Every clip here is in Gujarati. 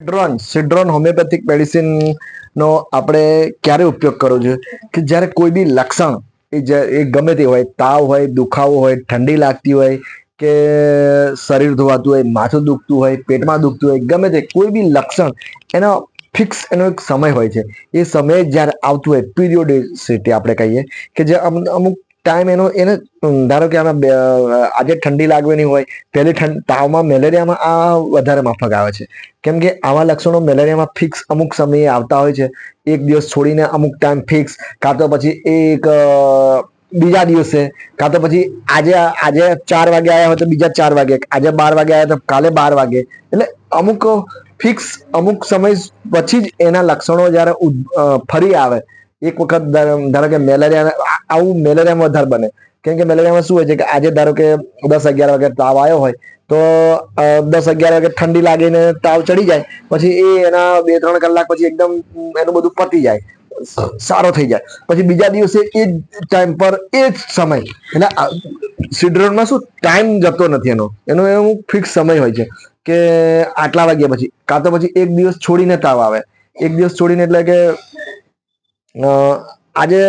સિડ્રોન સિડ્રોન હોમિયોપેથિક મેડિસિન નો આપણે ક્યારે ઉપયોગ કરવો જોઈએ? કે જ્યારે કોઈ બી લક્ષણ એ એ ગમે તે હોય, તાવ હોય, દુખાવો હોય, ઠંડી લાગતી હોય, કે શરીર ધોવાતું હોય, માથું દુખતું હોય, પેટમાં દુખતું હોય, ગમે તે કોઈ બી લક્ષણ, એનો ફિક્સ એનો એક સમય હોય છે. એ સમય જ્યારે આવતું હોય પિરિયોડિસિટી આપણે કહીએ, કે જે અમ- અમુક ટાઈમ એનો, એને ધારો કે આમાં આજે ઠંડી લાગવાની હોય, પહેલી તાવમાં મેલેરિયામાં આ વધારે માફક આવે છે. કેમ કે આવા લક્ષણો મેલેરિયામાં ફિક્સ અમુક સમયે આવતા હોય છે. એક દિવસ છોડીને અમુક ટાઈમ ફિક્સ કાં તો પછી એક બીજા દિવસે, કાં તો પછી આજે આજે ચાર વાગે આવ્યા હોય તો બીજા ચાર વાગે, આજે બાર વાગે આવ્યા તો કાલે બાર વાગે. એટલે અમુક ફિક્સ અમુક સમય પછી જ એના લક્ષણો જ્યારે ફરી આવે એક વખત ધારો કે મેલેરિયા આવું મેલેરિયામાં વધારે બને. કેમ કે મેલેરિયામાં શું હોય છે કે આજે ધારો કે દસ અગિયાર વાગે તાવ આવ્યો હોય, તો દસ અગિયાર વાગે ઠંડી લાગીને તાવ ચડી જાય, પછી એ એના બે ત્રણ કલાક પછી એકદમ એનું બધું પતી જાય, સારો થઈ જાય. પછી બીજા દિવસે એ જ ટાઈમ પર એ જ સમય. એટલે સિડ્રોનમાં શું ટાઈમ જતો નથી એનો. એનો એવું ફિક્સ સમય હોય છે કે આટલા વાગ્યા પછી, કાં તો પછી એક દિવસ છોડીને તાવ આવે. એક દિવસ છોડીને એટલે કે આજે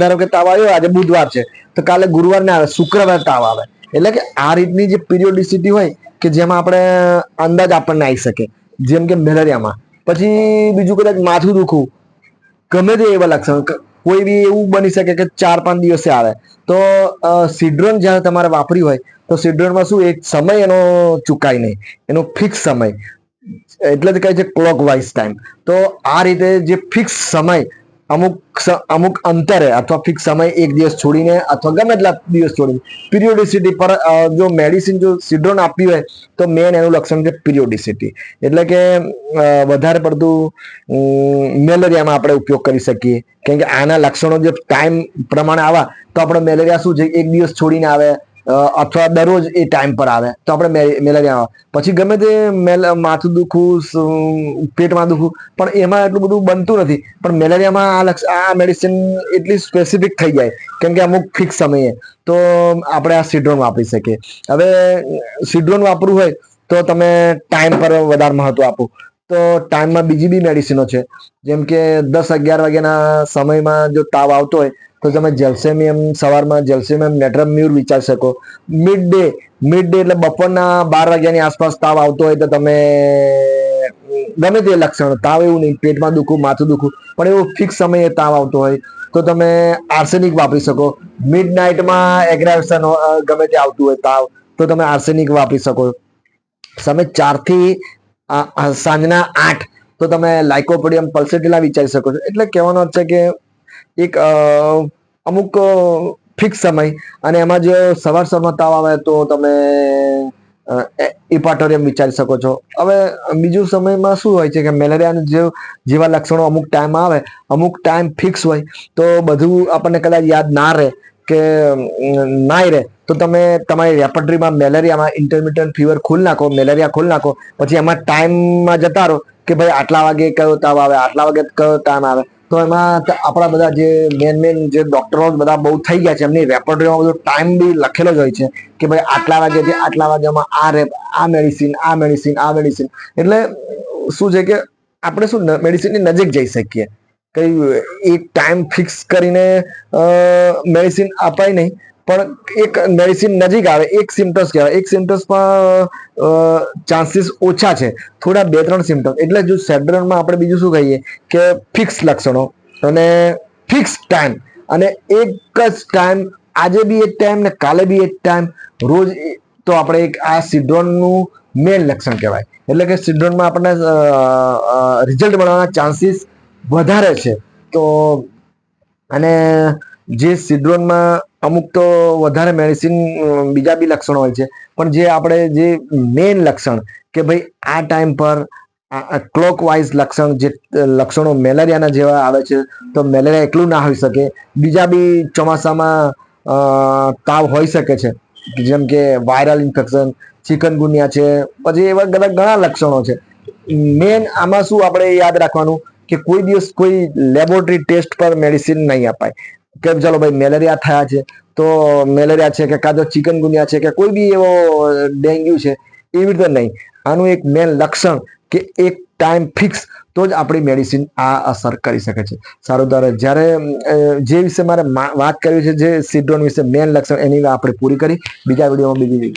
ધારો કે તાવ આવ્યો, આજે બુધવાર છે, તો કાલે ગુરુવાર ના આવે, શુક્રવાર તાવ આવે. એટલે કે આ રીતની જે પીરિયોડિસિટી હોય કે જેમાં આપણે અંદાજ આપણને આવી શકે, જેમ કે મેલેરિયામાં. પછી બીજું કદાચ માથું દુખવું, ગમે તે એવા લક્ષણ કોઈ બી એવું બની શકે કે ચાર પાંચ દિવસે આવે. તો સિડ્રોન જ્યારે તમારે વાપરી હોય, તો સિડ્રોનમાં શું એક સમય એનો ચૂકાય નહીં, એનો ફિક્સ સમય. એટલે જ કહે છે ક્લોક વાઇઝ ટાઈમ તો આ રીતે જે ફિક્સ સમય અમુક અમુક અંતરે અથવા ફિક્સ સમય એક દિવસ છોડીને અથવા ગમે એટલા દિવસ છોડીને પિરિયોડિસિટી પર જો મેડિસિન જો સિડ્રોન આપવી હોય તો મેન એનું લક્ષણ છે પિરિયોડિસિટી એટલે કે વધારે પડતું મેલેરિયામાં આપણે ઉપયોગ કરી શકીએ. કેમ કે આના લક્ષણો જે ટાઈમ પ્રમાણે આવા, તો આપણે મેલેરિયા શું છે? એક દિવસ છોડીને આવે અથવા દરરોજ એ ટાઈમ પર આવે. તો આપણે મેલેરિયા પછી ગમે તે માથું દુખવું પેટમાં દુખવું, પણ એમાં એટલું બધું બનતું નથી. પણ મેલેરિયામાં આ લક્ષ, આ મેડિસિન એટલી સ્પેસિફિક થઈ જાય. કેમ કે અમુક ફિક્સ સમયે. તો આપણે આ સિડ્રોન વાપરી શકીએ. હવે, સિડ્રોન વાપરવું હોય, તો તમે ટાઈમ પર વધારે મહત્વ આપો. તો ટાઈમમાં બીજી બી મેડિસિનો છે. જેમ કે દસ અગિયાર વાગ્યાના સમયમાં જો તાવ આવતો હોય તો તમે જેલ્સેમિયમ સવારમાં જેલ્સેમિયમ નેટ્રમ મ્યુર વિચારી શકો. મિડ ડે મિડ ડે એટલે બપોરના બાર વાગ્યાની આસપાસ તાવ આવતો હોય તો તમે, ગમે તે લક્ષણ, તાવ એવું નહીં, પેટમાં દુખવું, માથું દુખવું, પણ એવો ફિક્સ સમયે તાવ આવતો હોય તો તમે આર્સેનિક વાપરી શકો. મિડ નાઇટમાં એગ્રાવેશન ગમે તે આવતું હોય તાવ, તો તમે આર્સેનિક વાપરી શકો. તમે ચારથી સાંજના આઠ તો તમે લાઇકોપોડિયમ પલ્સેટિલા વિચારી શકો છો. એટલે કહેવાનો છે કે એક અમુક ફિક્સ સમય. અને એમાં જો સવાર સવારમાં તાવ આવે તો તમે ઇપાટોરિયમ વિચારી શકો છો. હવે, બીજું સમયમાં શું હોય છે કે મેલેરિયાના જે, જેવા લક્ષણો અમુક ટાઈમ આવે, અમુક ટાઈમ ફિક્સ હોય, તો બધું આપણને કદાચ યાદ ના રહે કે નાય રહે. તો તમે તમારી રેપટરીમાં મેલેરિયામાં ઇન્ટરમિટન્ટ ફીવર ખોલ નાખો, મેલેરિયા ખોલ નાખો, પછી એમાં ટાઈમમાં જતા રહો કે ભાઈ આટલા વાગે કયો તાવ આવે, આટલા વાગે કયો ટાઈમ આવે. તો એમાં આપણા બધા જે મેન મેન જે ડોક્ટરો બધા બહુ થઈ ગયા છે. એમની રેપર્ટરીમાં બધો ટાઈમ બી લખેલો જ હોય છે કે ભાઈ આટલા વાગ્યાથી આટલા વાગ્યામાં આ રેપ આ મેડિસિન આ મેડિસિન આ મેડિસિન એટલે શું છે કે આપણે શું મેડિસિનની નજીક જઈ શકીએ. કઈ એક ટાઈમ ફિક્સ કરીને મેડિસિન અપાય નહીં. પણ એક મેડિસિન નજીક આવે, એક સિમ્ટમ્સ કહેવાય. એક સિમ્ટમ્સમાં ચાન્સીસ ઓછા છે. થોડા બે ત્રણ સિમ્ટમ્સ એટલે જો સેડ્રનમાં આપણે બીજું શું કહીએ કે ફિક્સ લક્ષણો અને ફિક્સ ટાઈમ અને એક જ ટાઈમ આજે બી એક ટાઈમ ને કાલે બી એક ટાઈમ રોજ તો આપણે એક આ સિડ્રોનનું મેન લક્ષણ કહેવાય. એટલે કે સિડ્રોનમાં આપણને રિઝલ્ટ મળવાના ચાન્સીસ વધારે છે. તો, અને જે સિડ્રોનમાં અમુક તો વધારે મેડિસિન બીજા બી લક્ષણો હોય છે. પણ જે આપણે જે મેઇન લક્ષણ કે ભાઈ આ ટાઈમ પર ક્લોક વાઇઝ લક્ષણ જે લક્ષણો મેલેરિયાના જેવા આવે છે, તો મેલેરિયા એકલું ના હોઈ શકે. બીજા બી ચોમાસામાં તાવ હોઈ શકે છે. જેમ કે વાયરલ ઇન્ફેક્શન ચિકનગુનિયા છે, પછી એવા બધા ઘણા લક્ષણો છે. મેન આમાં શું આપણે યાદ રાખવાનું કે કોઈ દિવસ કોઈ લેબોરેટરી ટેસ્ટ પર મેડિસિન નહીં અપાય. કે ચાલો ભાઈ મેલેરિયા થયા છે, તો મેલેરિયા છે કે કાં તો ચિકનગુનિયા છે કે કોઈ બી એવો ડેન્ગ્યુ છે, એવી રીતે નહીં આનું એક મેન લક્ષણ કે એક ટાઈમ ફિક્સ તો જ આપણી મેડિસિન આ અસર કરી શકે છે સારું તારે જ્યારે જે વિશે મારે વાત કરવી છે જે સિડ્રોન વિશે મેન લક્ષણ એની આપણે પૂરી કરી બીજા વિડીયોમાં બીજી.